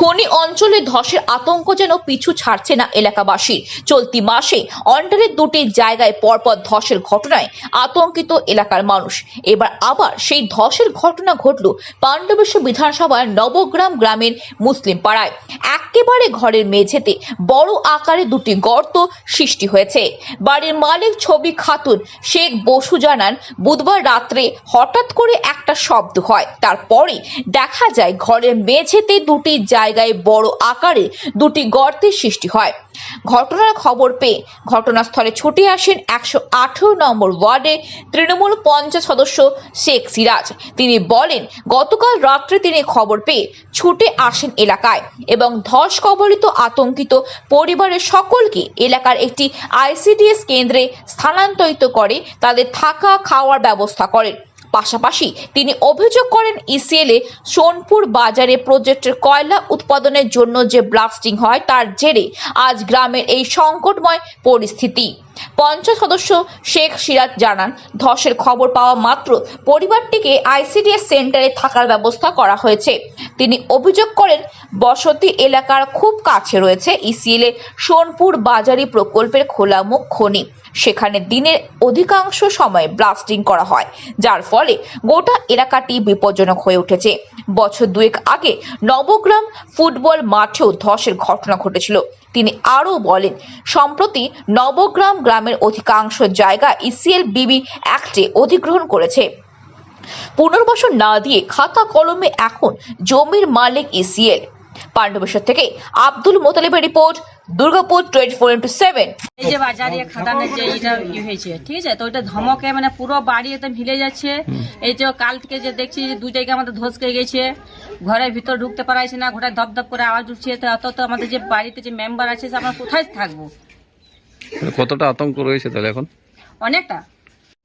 খনি অঞ্চলে ধসের আতঙ্ক যেন পিছু ছাড়ছে না এলাকাবাসীর চলতি মাসে অন্ডারের দুটি জায়গায় পরপর ধসের ঘটনায় আতঙ্কিত এলাকার মানুষ। এবার আবার সেই ধসের ঘটনা ঘটল পাণ্ডবেশ্বর বিধানসভার নবগ্রাম গ্রামের মুসলিম পাড়ায়। একেবারে ঘরের মেঝেতে বড় আকারে দুটি গর্ত সৃষ্টি হয়েছে। বাড়ির মালিক ছবি খাতুন শেখ বসু জানান, বুধবার রাত্রে হঠাৎ করে একটা শব্দ হয়। তারপরে দেখা যায় ঘরের মেঝেতে দুটি জায়গায় বড় আকারে দুটি গর্তের সৃষ্টি হয়। ঘটনার খবর পেয়ে ঘটনাস্থলে ছুটে আসেন একশো আঠেরো নম্বর ওয়ার্ডে তৃণমূল পঞ্চায়েত সদস্য শেখ সিরাজ। তিনি বলেন, গতকাল রাত্রে তিনি খবর পেয়ে ছুটে আসেন এলাকায় এবং ধস কবলিত আতঙ্কিত পরিবারের সকলকে এলাকার একটি আইসিডিএস কেন্দ্রে স্থানান্তরিত করে তাদের থাকা খাওয়ার ব্যবস্থা করেন। পাশাপাশি তিনি অভিযোগ করেন ইসিএলে এ সোনপুর বাজারে প্রজেক্টের কয়লা উৎপাদনের জন্য যে ব্লাস্টিং হয় তার জেরে আজ গ্রামের এই সংকটময় পরিস্থিতি। পঞ্চাশ সদস্য শেখ সিরাজ জানান, ধসের খবর পাওয়া মাত্র পরিবারটিকে আইসিডিএস সেন্টারে থাকার ব্যবস্থা করা হয়েছে। তিনি অভিযোগ করেন, বসতি এলাকার খুব কাছে রয়েছে ইসিএল এ সোনপুর বাজারি প্রকল্পের খোলামুখ খনি। সেখানে দিনের অধিকাংশ সময় ব্লাস্টিং করা হয়, যার ফলে গোটা এলাকাটি বিপজ্জনক হয়ে উঠেছে। বছর দুয়েক আগে নবগ্রাম ফুটবল মাঠেও ধসের ঘটনা ঘটেছিল। তিনি আরও বলেন, সম্প্রতি নবগ্রাম গ্রামের অধিকাংশ জায়গা ইসিএল বিবি অ্যাক্টে অধিগ্রহণ করেছে। পুনর্বাসন না দিয়ে খাতা কলমে এখন জমির মালিক ইসিএল। পাণ্ডবেশ্বর থেকে Abdul মোতালিবের report Durgapur twenty four into seven এই যে বাজারে খাদানের যে এটা ই হয়েছে ঠিক আছে? তো ওইটা ধমকে মানে পুরো বাড়ি একদম হিলে যাচ্ছে। এই যে কাল থেকে যে দেখছি যে দুই জায়গায় আমাদের ধসকে গেছে ঘরের ভিতর ঢুকতে পারাইছে না ঘরে ধপ ধপ করে আওয়াজ উঠছে তো অত তো আমাদের যে বাড়িতে যে মেম্বার আছে সে আমরা কোথায় থাকব? কতটা আতঙ্ক রয়েছে তাহলে এখন? অনেকটা।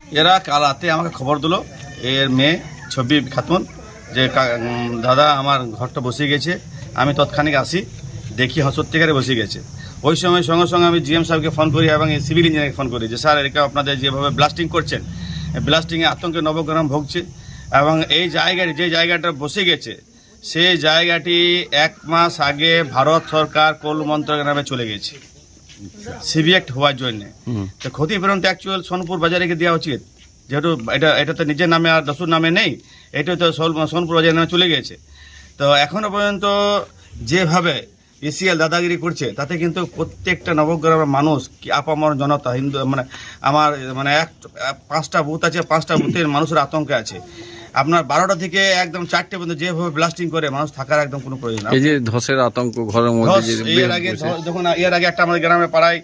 এরা কাল রাতে আমাকে খবর দিলো এর মেয়ে ছবি খাতুন যে দাদা আমার ঘরটা বসে গেছে আমি তৎক্ষণিক আসি দেখি হ্যাঁ সত্যিকারে বসে গেছে। ওই সময় সঙ্গে সঙ্গে আমি জিএম সাহেবকে ফোন করি এবং সিভিল ইঞ্জিনিয়ারকে ফোন করি যে স্যার এরকম আপনাদের যেভাবে ব্লাস্টিং করছেন ব্লাস্টিংয়ে আতঙ্কে নবগ্রাম ভুগছে এবং এই জায়গাটি যে জায়গাটা বসে গেছে সেই জায়গাটি এক মাস আগে ভারত সরকার কোল মন্ত্রক নামে চলে গেছে। সিবিএক্ট হওয়ার জন্য। তো ক্ষতিপূরণ তো অ্যাকচুয়াল সোনপুর বাজারে দেওয়া উচিত। যেহেতু এটা এটা তো নিজের নামে আর দশুর নামে নেই এটা তো সোনপুর অজয় নামে চলে গেছে তো এখনও পর্যন্ত যেভাবে এসিএল দাদাগিরি করছে, তাতে কিন্তু প্রত্যেকটা নবগ্রামের মানুষ কি আপামর জনতা, হিন্দু মানে আমার মানে এক, পাঁচটা বুথ আছে, পাঁচটা বুথের মানুষের আতঙ্কে আছে। আপনার বারোটা থেকে একদম চারটে পর্যন্ত যেভাবে ব্লাস্টিং করে মানুষ থাকার একদম কোনো প্রয়োজন। এই যে ধসের আতঙ্ক ঘরের মধ্যে এর আগে যখন এর আগে একটা আমাদের গ্রামে পাড়ায়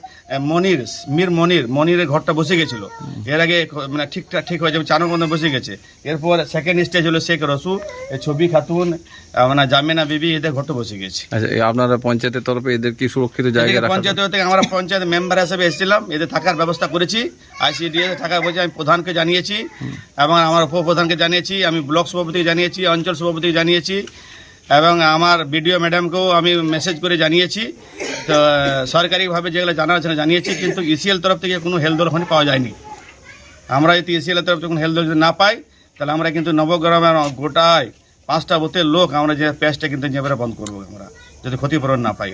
মনির মীর মনির মনিরের ঘরটা বসে গেছিল। এর আগে মানে ঠিকঠাক ঠিক হয়ে যাবে চানোর মধ্যে বসে গেছে। এরপর সেকেন্ড স্টেজ হলো শেখ রসু এ ছবি খাতুন মানে জামিনা বিবি এদের ঘরটা বসে গেছে। আচ্ছা আপনারা পঞ্চায়েতের তরফে এদের কি সুরক্ষিত জায়গা পঞ্চায়েত থেকে আমরা পঞ্চায়েত মেম্বার হিসেবে এসেছিলাম এদের থাকার ব্যবস্থা করেছি। আইসিডিএস থাকার বলছে আমি প্রধানকে জানিয়েছি এবং আমার উপপ্রধানকে জানিয়েছি আমি ব্লক সভাপতিকে জানিয়েছি, অঞ্চল সভাপতিকে জানিয়েছি, এবং আমার বিডিও ম্যাডামকেও আমি মেসেজ করে জানিয়েছি তো, সরকারিভাবে যেগুলো জানা আছে জানিয়েছি, কিন্তু ইসিএল তরফ থেকে কোনো হেলদোল ওখানে পাওয়া যায়নি আমরা যদি ইসিএল তরফ থেকে কোনো হেলদোল যদি না পাই, তাহলে আমরা কিন্তু নবগ্রামের গোটায় পাঁচটা বুথের লোক আমরা যে প্যাচটা কিন্তু বন্ধ করব আমরা, যদি ক্ষতিপূরণ না পাই।